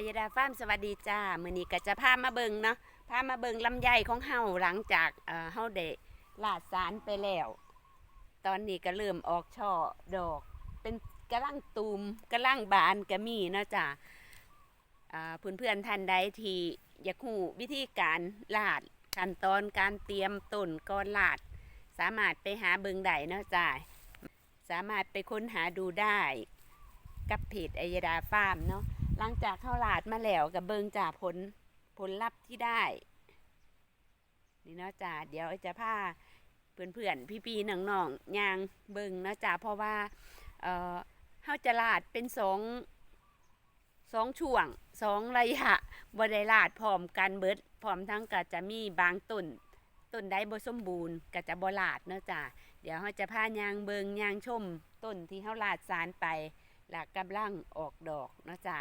อัยดาฟาร์มสวัสดีจ้ามื้อนี้ก็จะพามาเบิงเนาะพามาเบิงลำไยของเฮาหลังจากเอ่อเฮาได้ลาดสารไปแล้ว ตอนนี้ก็เริ่มออกช่อดอก เป็นกระลังตูมกระลังบานก็มีเนาะจ้าอ่าเพื่อนๆท่านใดที่อยากรู้วิธีการลาดขั้นตอนการเตรียมต้นก่อนลาด สามารถไปหาเบิงได้เนาะจ้าสามารถไปค้นหาดูได้ กับเพจอัยดาฟาร์มเนาะ หลังจากเข้าลาดมาแล้วกับเบิงจาผลผลลัพธ์ที่ได้ นี่เนาะจ้าเดี๋ยวจะพาเพื่อนๆพี่ๆน้องๆยางเบิงเนาะจ้าเพราะว่าเอ่อเฮาจะลาดเป็นสองสองช่วงสองระยะบ่ได้ลาดพร้อมกันเบิดพร้อมทั้งก็จะมีบางต้นต้นใดบ่สมบูรณ์ก็จะบ่ลาดเนาะจ้าเดี๋ยวเฮาจะพายางเบิงยางชมต้นที่เฮาลาดสารไปหลักกำลังออกดอกเนาะจ้า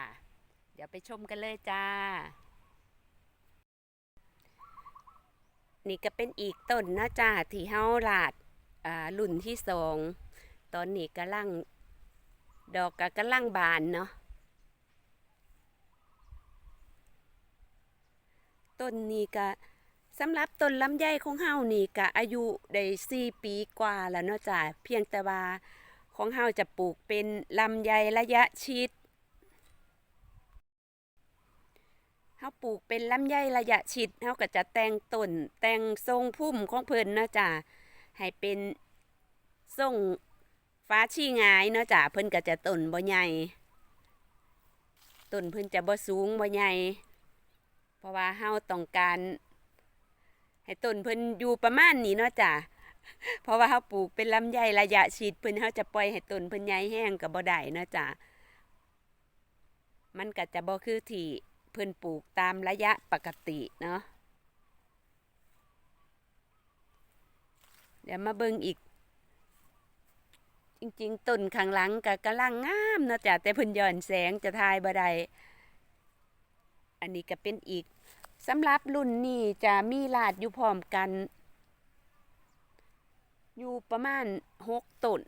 ดี๋ยวไปชมกันเลยจ้า นี่ก็เป็นอีกต้นนะจ้าที่เฮาลาดอ่ารุ่นที่สองตอนนี้กำลังดอกก็กำลังบานเนาะต้นนี้ก็สำหรับต้นลำไยของเฮานี่ก็อายุได้สี่ปีกว่าแล้วเนาะจ้าเพียงแต่ว่าของเฮาจะปลูกเป็นลำไยระยะชิด เฮาปลูกเป็นลำไยระยะชิดเฮาก็จะแต่งต้นแต่งทรงพุ่มของเพิ่นเนาะจ้ะให้เป็นทรงฟ้าชี้งายเนาะจ้ะเพิ่นก็จะต้นบ่ใหญ่ต้นเพิ่นจะบ่สูงบ่ใหญ่เพราะว่าเฮาต้องการ ให้ต้นเพิ่นอยู่ประมาณนี้เนาะจ้ะเพราะว่าเฮาปลูกเป็นลำไยระยะชิดเพิ่นเฮาจะปล่อยให้ต้นเพิ่นใหญ่แห้งก็บ่ได้เนาะจ้ะมันก็จะบ่คือที่ เพิ่นปลูกตามระยะปกติเนาะเดี๋ยวมาเบิ่งอีก จริง ๆต้นข้างหลังก็กำลังงามนะจ้ะแต่เพิ่นย้อนแสงจะทายบ่ได้อันนี้ก็เป็นอีกสำหรับรุ่นนี้จะมีลาดอยู่พร้อมกัน อยู่ประมาณหกต้น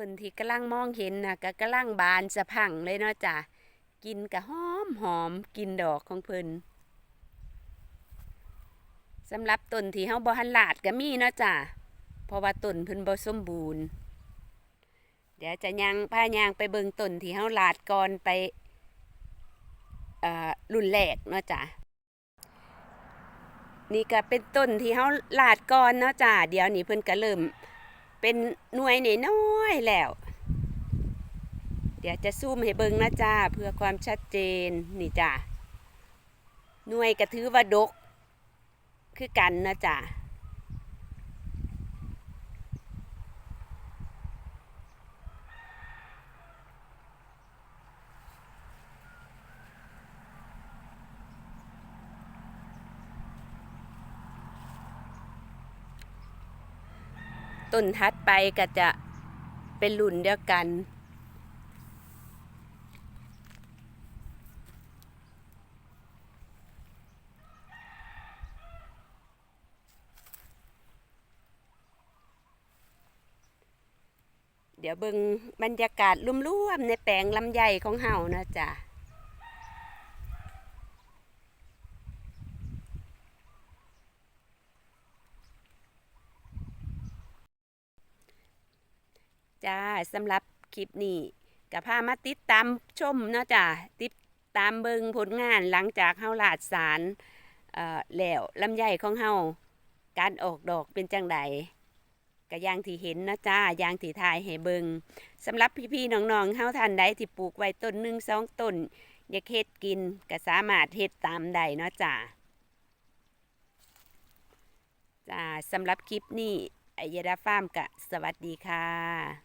ต้นที่กำลังมองเห็นนะก็กำลังบานสะพังเลยเนาะจ้ะกินกะหอมหอมกินดอกของเพิ่นสำหรับต้นที่เฮาบ่หันลาดก็มีเนาะจ้ะเพราะว่าต้นเพิ่นบ่สมบูรณ์ เดี๋ยวจะยังพายางไปเบิ่งต้นที่เฮาลาดก่อนไปรุ่นแรกเนาะจ้ะนี่ก็เป็นต้นที่เฮาลาดก่อนเนาะจ้ะเดี๋ยวนี้เพิ่นก็เริ่มเป็นหน่วยน้อย ๆแล้ว เดี๋ยวจะซูมให้เบิ่งนะจ้าเพื่อความชัดเจนนี่จ้าหน่วยก็ถือว่าดก คือกันนะจ้าต้นทัดไปก็จะ เป็นรุ่นเดียวกัน เดี๋ยวเบิ่งบรรยากาศร่วมๆในแปลงลำไยของเฮานะจ๊ะ จ้าสำหรับคลิปนี้กับพามาติดตามชมเนาะจ้าติดตามเบิงผลงานหลังจากเฮาลาดสารเอ่อแล้วลำไยของเฮาการออกดอกเป็นจังไดก็อย่างที่เห็นเนาะจ้ายางที่ถ่ายให้เบิงสำหรับพี่ๆน้องๆเฮาท่านใดที่ปลูกไว้ต้นหนึ่งสองต้นอยากเฮ็ดกินก็สามารถเฮ็ดตามได้เนาะจ้าจ้าสำหรับคลิปนี้ไอายดาฟาร์มกะสวัสดีค่ะ